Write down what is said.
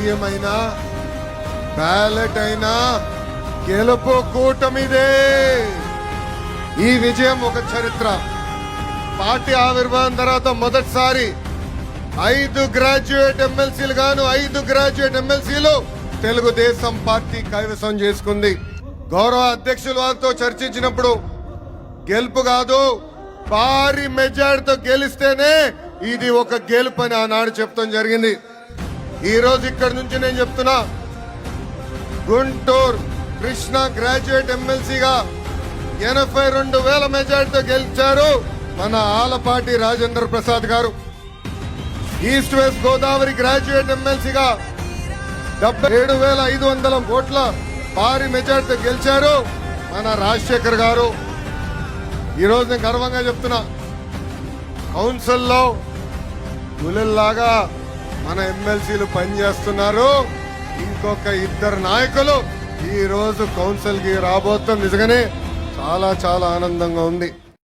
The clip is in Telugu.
ఈవీఎం అయినా బ్యాలెట్ అయినా గెలుపు కూటమిదే. ఈ విజయం ఒక చరిత్ర. పార్టీ ఆవిర్భావం తర్వాత మొదటిసారి ఐదు గ్రాడ్యుయేట్ ఎమ్మెల్సీలు గాను ఐదు గ్రాడ్యుయేట్ ఎమ్మెల్సీలు తెలుగుదేశం పార్టీ కైవసం చేసుకుంది. గౌరవ అధ్యక్షుల వారితో చర్చించినప్పుడు గెలుపు కాదు భారీ మెజార్టీతో గెలిస్తేనే ఇది ఒక గెలుపు అని ఆనాడు చెప్తాం జరిగింది. ఈ రోజు ఇక్కడ నుంచి నేను చెప్తున్నా గుంటూరు కృష్ణ గ్రాడ్యుయేట్ ఎమ్మెల్సీగా ఎనభై రెండు వేల మెజార్టీతో గెలిచారు మన ఆలపాటి రాజేంద్ర ప్రసాద్ గారు. ఈస్ట్ వెస్ట్ గోదావరి గ్రాడ్యుయేట్ ఎమ్మెల్సీగా డెబ్బై ఏడు వేల ఐదు వందల ఓట్ల భారీ మెజార్టీతో గెలిచారు మన రాజశేఖర్ గారు. ఈరోజు నేను గర్వంగా చెప్తున్నా కౌన్సిల్లో పులిల్లాగా మన ఎమ్మెల్సీలు పనిచేస్తున్నారు. ఇంకొక ఇద్దరు నాయకులు ఈ రోజు కౌన్సిల్కి రాబోతాం. నిజంగానే చాలా చాలా ఆనందంగా ఉంది.